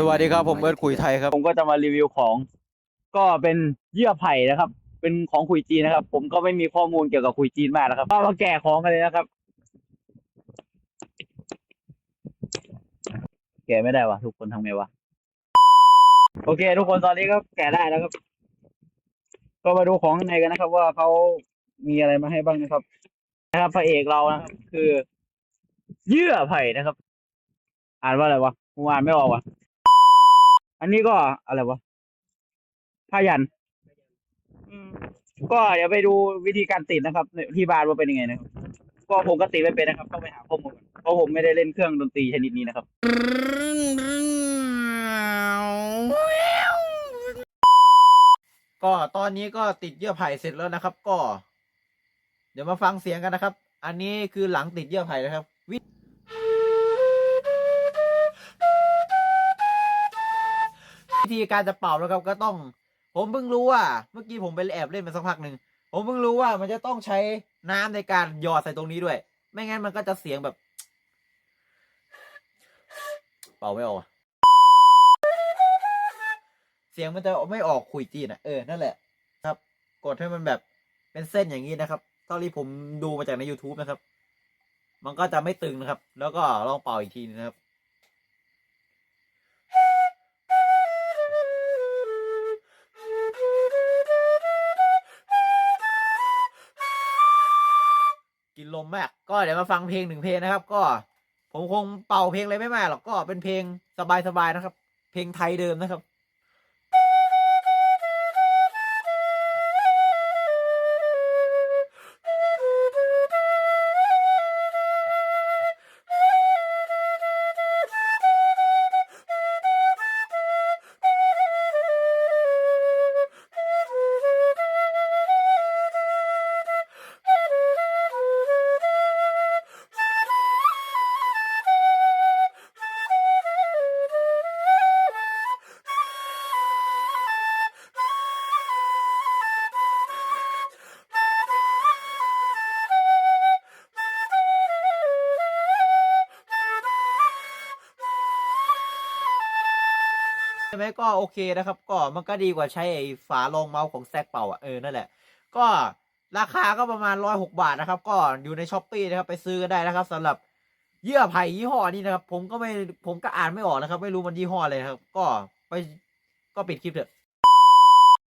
สวัสดีครับผมเอิร์ธคุยไทยครับผมก็จะมารีวิวของ ก็เป็นเยื่อไผ่นะครับ เป็นของคุยจีนนะครับ ผมก็ไม่มีข้อมูลเกี่ยวกับคุยจีนมากนะครับก็มาแกะของกันเลยนะครับ แกะไม่ได้วะทุกคนทำไงวะโอเค ทุกคนตอนนี้ก็แกะได้แล้วครับ ก็มาดูของข้างในกันนะครับ ว่าเขามีอะไรมาให้บ้างนะครับนะครับพระเอกเรานะครับคือ เยื่อไผ่นะครับ อ่านว่าอะไรวะกูอ่านไม่ออกวะ อันนี้ก็อะไรวะผ้ายัน อืม ก็เดี๋ยวไปดูวิธีการติดนะครับในที่บ้านว่าเป็นยังไงนะครับ ก็ผมก็ติดไม่เป็นนะครับต้องไปหาข้อมูลก่อนเพราะผมไม่ได้เล่นเครื่องดนตรีชนิดนี้นะครับ ก็ตอนนี้ก็ติดเยื่อไผ่เสร็จแล้วนะครับ ก็ เดี๋ยวมาฟังเสียงกันนะครับ อันนี้คือหลังติดเยื่อไผ่นะครับวิ วิธีการจะเป่านะครับก็ต้อง ผมเพิ่งรู้ว่า เมื่อกี้ผมไปแอบเล่นมาสักพักหนึ่งผมเพิ่งรู้ว่ามันจะต้องใช้น้ำในการหยอดใส่ตรงนี้ด้วย ไม่งั้นมันก็จะเสียงแบบ เป่าไม่ออกเสียงมันจะไม่ออกคุยจีนอะเออนั่นแหละ ครับ กดให้มันแบบเป็นเส้นอย่างนี้นะครับเท่าที่ผมดูมาจากใน YouTube นะครับ มันก็จะไม่ตึงนะครับ แล้วก็ลองเป่าอีกทีนะครับ กินลมมาก ก็เดี๋ยวมาฟังเพลงหนึ่งเพลงนะครับ ก็ผมคงเป่าเพลงอะไรไม่มากหรอกก็เป็นเพลงสบายๆนะครับ เพลงไทยเดิมนะครับ ไหมก็โอเคนะครับ ก็มันก็ดีกว่าใช้ไอ้ฝารองเมาส์ของแซกเป่าอะเออนั่นแหละ ก็ราคาก็ประมาณร้อยหกบาทนะครับ ก็อยู่ในช้อปปีนะครับไปซื้อกันได้นะครับสำหรับเยื่อไผ่ยี่ห้อนี้นะครับ ผมก็ไม่ผมก็อ่านไม่ออกนะครับ ไม่รู้มันยี่ห้ออะไรนะครับ ก็ไปก็ปิดคลิปเถอะ